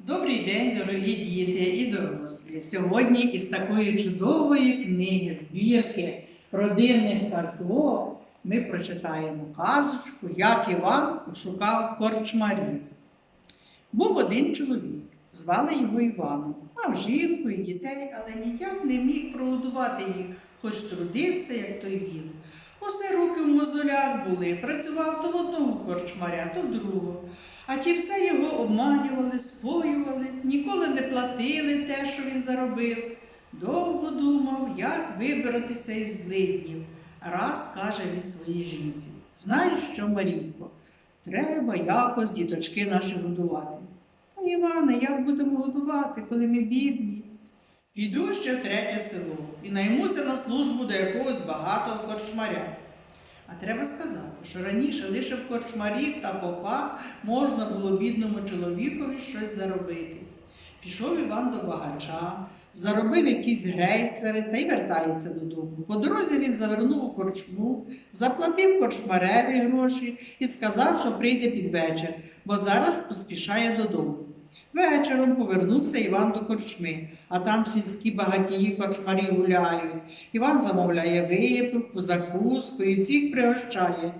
Добрий день, дорогі діти і дорослі. Сьогодні із такої чудової книги збірки родинних казок ми прочитаємо казочку, як Іван пошукав корчмарів. Був один чоловік, звали його Іваном, мав жінку і дітей, але ніяк не міг прогодувати їх, хоч трудився, як той він. Усе руки в мозолях були, працював то в одного корчмаря, то в другого. А ті все його обманювали, споювали, ніколи не платили те, що він заробив. Довго думав, як вибратися із злиднів. Раз каже він своїй жінці: Знаєш що, Марійко, треба якось діточки наші годувати. Та Іване, як будемо годувати, коли ми бідні? Піду ще в третє село і наймуся на службу до якогось багатого корчмаря. А треба сказати, що раніше лише в корчмарів та попа можна було бідному чоловікові щось заробити. Пішов Іван до багача, заробив якісь грейцери та й вертається додому. По дорозі він завернув у корчму, заплатив корчмареві гроші і сказав, що прийде під вечір, бо зараз поспішає додому. Вечором повернувся Іван до корчми, а там сільські багатії корчмарі гуляють. Іван замовляє випивку, закуску і всіх пригощає.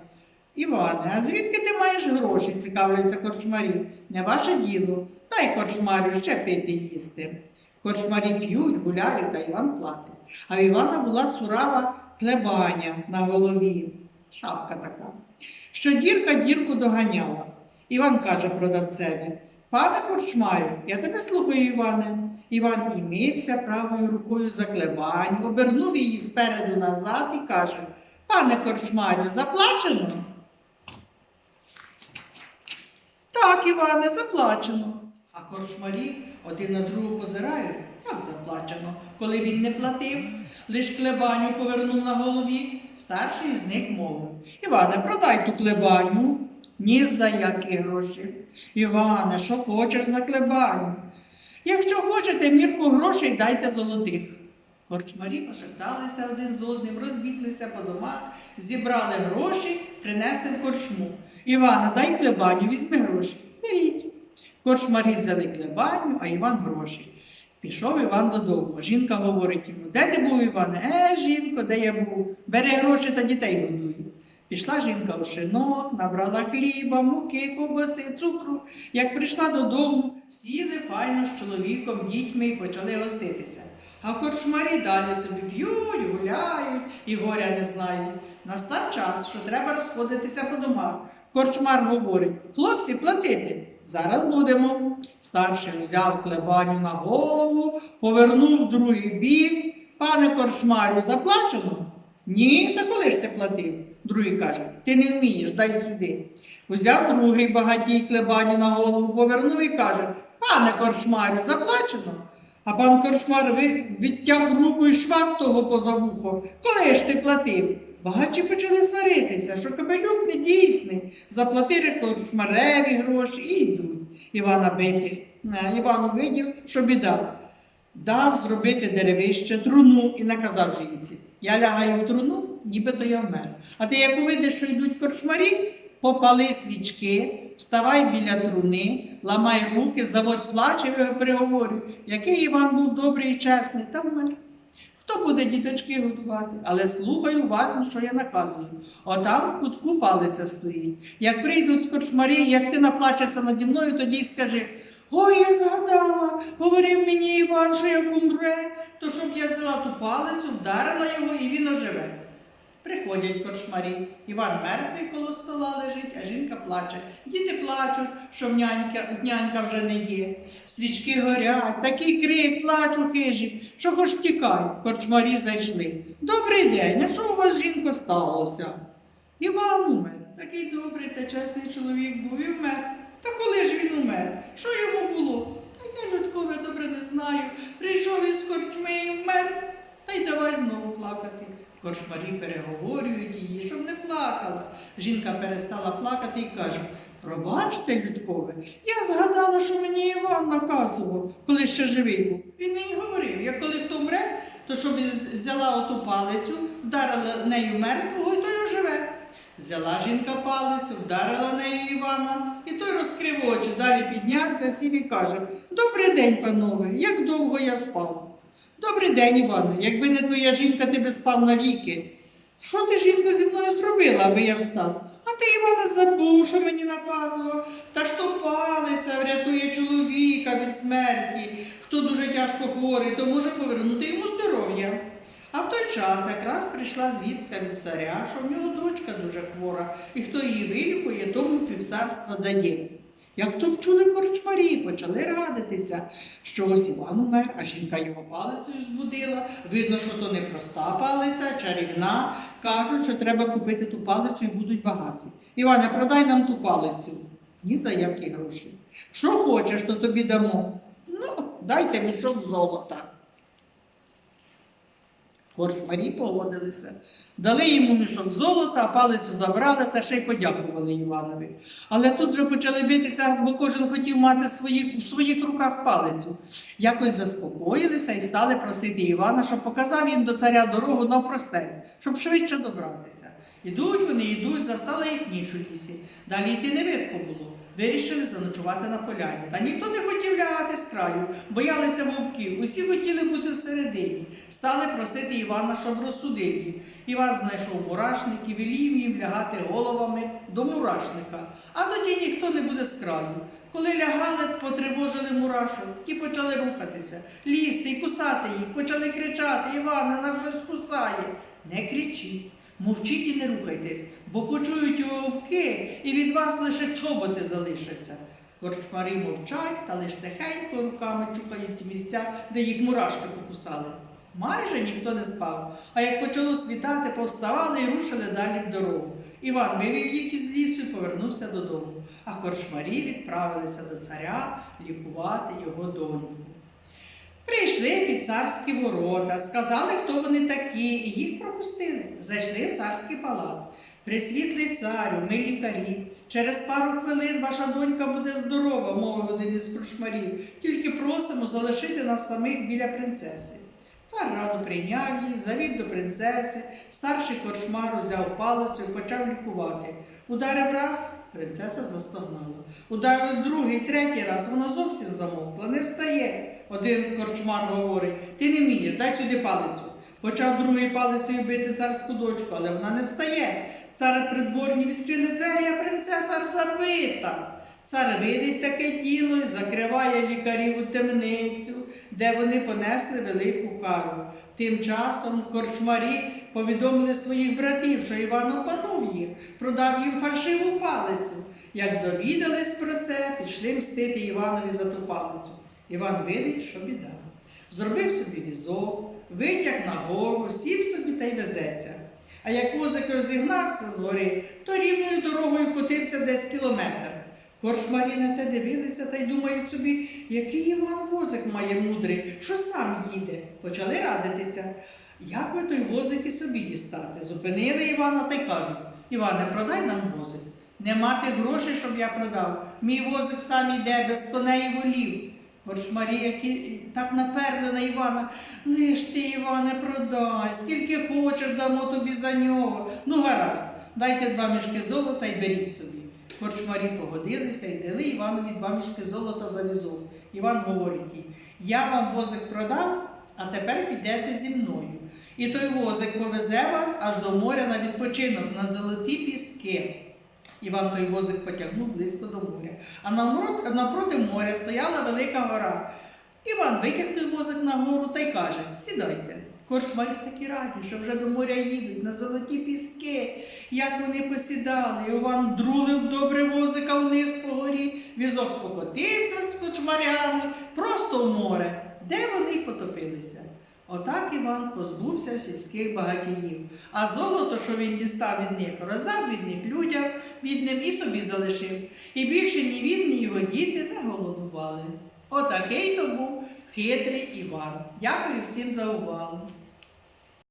Іване, а звідки ти маєш гроші? цікавляться корчмарі. Не ваше діло. Дай корчмарю ще пити їсти. Корчмарі п'ють, гуляють, а Іван платить. А в Івана була цурава клебаня на голові, шапка така. Що дірка дірку доганяла. Іван каже продавцеві: Пане корчмарю, я тебе слухаю, Іване. Іван і мився правою рукою за клебань, обернув її спереду назад і каже: Пане корчмарю, заплачено? Так, Іване, заплачено. А корчмарі один на другого позирають, як заплачено, коли він не платив. Лиш клебаню повернув на голові. Старший з них мовив: Іване, продай ту клебаню. Ні за які гроші. Іване, що хочеш за клебаню? Якщо хочете мірку грошей, дайте золотих. Корчмарі пошепталися один з одним, розбіглися по домах, зібрали гроші, принесли в корчму. Івана, дай клебаню, візьми гроші. Беріть. Корчмарі взяли клебаню, а Іван гроші. Пішов Іван додому. Жінка говорить йому, де ти був, Іван? Е, жінко, де я був? Бери гроші та дітей годуй. Пішла жінка у шинок, набрала хліба, муки, ковбаси, цукру. Як прийшла додому, сіли файно з чоловіком, дітьми і почали гоститися. А корчмарі далі собі п'ють, гуляють і горя не знають. Настав час, що треба розходитися по домах. Корчмар говорить: хлопці, платити. Зараз будемо. Старший взяв клебаню на голову, повернув другий бік. Пане корчмарю, заплачено? Ні, та коли ж ти платив? Другий каже, ти не вмієш, дай сюди. Узяв другий багатій клебаню на голову, повернув і каже, пане корчмарю, заплачено. А пан корчмар відтяв руку і швак того поза вухо. Коли ж ти платив? Багачі почали сваритися, що кабелюк не дійсний. Заплатили корчмареві гроші і йдуть. Івана бити. А Іван увидів, що біда. Дав зробити деревище труну і наказав жінці: Я лягаю в труну, нібито я вмер. А ти як увидиш, що йдуть корчмарі, попали свічки, вставай біля труни, ламай руки, заводь плач і приговорюй, який Іван був добрий і чесний, та вмер. Хто буде діточки годувати? Але слухай уважно, що я наказую. Отам в кутку палиця стоїть. Як прийдуть корчмарі, як ти наплачешся наді мною, тоді й скажи: Ой, я згадала, говорив мені Іван, що як умре, то щоб я взяла ту палицю, вдарила його і він оживе. Приходять корчмарі. Іван мертвий коло стола лежить, а жінка плаче. Діти плачуть, що нянька, нянька вже не є. Свічки горять, такий крик, плач у хижі, що хоч тікай. Корчмарі зайшли. Добрий день, а що у вас жінко сталося? Іван умер. Такий добрий та чесний чоловік був і вмер. Та коли ж він умер? Що йому було? Та я людкове добре не знаю. Прийшов із корчми і вмер. Та й давай знову Корчмарі переговорюють її, щоб не плакала. Жінка перестала плакати і каже: Пробачте, Людкове, я згадала, що мені Іван наказував, коли ще живий був. Він мені говорив, як коли хто мре, то щоб взяла оту палицю, вдарила нею мертвого, і той оживе. Взяла жінка палицю, вдарила нею Івана, і той розкрив очі, далі піднявся, сів і каже: Добрий день, панове, як довго я спав. Добрий день, Іване, якби не твоя жінка, ти би спав навіки. Що ти, жінко, зі мною зробила, аби я встав? А ти, Іване, забув, що мені наказував. Та ж то палиця врятує чоловіка від смерті. Хто дуже тяжко хворий, то може повернути йому здоров'я. А в той час якраз прийшла звістка від царя, що в нього дочка дуже хвора, і хто її вилікує, тому півцарства дає. Як то вчули корчмарі, почали радитися, що ось Іван умер, а жінка його палицею збудила. Видно, що то не проста палиця, чарівна. Кажуть, що треба купити ту палицю і будуть багаті. Іване, продай нам ту палицю. Ні за які гроші. Що хочеш, то тобі дамо. Ну, дайте мішок золота. Корчмарі погодилися. Дали йому мішок золота, палицю забрали та ще й подякували Іванові. Але тут же почали битися, бо кожен хотів мати своїх, у своїх руках палицю. Якось заспокоїлися і стали просити Івана, щоб показав їм до царя дорогу навпростець, щоб швидше добратися. Ідуть вони, йдуть, застали їх ніч у лісі. Далі йти не видко було. Вирішили заночувати на поляні. Та ніхто не хотів лягати з краю, боялися вовків. Усі хотіли бути всередині. Стали просити Івана, щоб розсудив їх. Іван знайшов мурашник і велів їм лягати головами до мурашника. А тоді ніхто не буде з краю. Коли лягали, потривожили мурашок, ті почали рухатися, лізти і кусати їх, почали кричати Іване, нас щось кусає. Не кричіть. Мовчіть і не рухайтесь, бо почують вовки, і від вас лише чоботи залишаться. Корчмарі мовчать та лиш тихенько руками чукають місця, де їх мурашки покусали. Майже ніхто не спав, а як почало світати, повставали і рушили далі в дорогу. Іван вивів їх із лісу і повернувся додому, а корчмарі відправилися до царя лікувати його доньку. Прийшли під царські ворота, сказали, хто вони такі, і їх пропустили. Зайшли в царський палац. Присвітлий царю, ми лікарі. Через пару хвилин ваша донька буде здорова, мовив один із крушмарів. Тільки просимо залишити нас самих біля принцеси. Цар раду прийняв її, завів до принцеси, старший корчмар узяв палицю і почав лікувати. Ударив раз, принцеса застогнала. Ударив другий, третій раз, вона зовсім замовкла, не встає. Один корчмар говорить: ти не вмієш, дай сюди палицю. Почав другий палицею бити царську дочку, але вона не встає. Цар придворні відкрили двері, а принцеса забита. Цар видить таке тіло і закриває лікарів у темницю, де вони понесли велику кару. Тим часом корчмарі повідомили своїх братів, що Іван обманув їх, продав їм фальшиву палицю. Як довідались про це, пішли мстити Іванові за ту палицю. Іван видить, що біда. Зробив собі візок, витяг на гору, сів собі та й везеться. А як возик розігнався з гори, то рівною дорогою котився десь кілометр. Корчмарі на те дивилися та й думають собі, який Іван возик має мудрий, що сам їде. Почали радитися. Як би той возик і собі дістати? Зупинили Івана та й кажуть: Іване, продай нам возик. Не мати грошей, щоб я продав. Мій возик сам іде без коней і волів. Корчмарі, які так наперли на Івана. Лиш ти, Іване, продай, скільки хочеш, дамо тобі за нього. Ну, гаразд, дайте два мішки золота і беріть собі. Корчмарі погодилися і дали Іванові два мішки золота за візок. Іван говорить їй, я вам возик продав, а тепер підете зі мною. І той возик повезе вас аж до моря на відпочинок, на золоті піски. Іван той возик потягнув близько до моря. А напроти моря стояла велика гора. Іван витяг той возик на гору та й каже: Сідайте. Корчмарі такі раді, що вже до моря їдуть на золоті піски. Як вони посідали, Іван друлив добре возика вниз по горі, візок покотився з кочмарями просто в море, де вони потопилися. Отак Іван позбувся сільських багатіїв, а золото, що він дістав від них, роздав від них людям, бідним і собі залишив. І більше ні він, ні його діти не голодували. Отакий то був хитрий Іван. Дякую всім за увагу.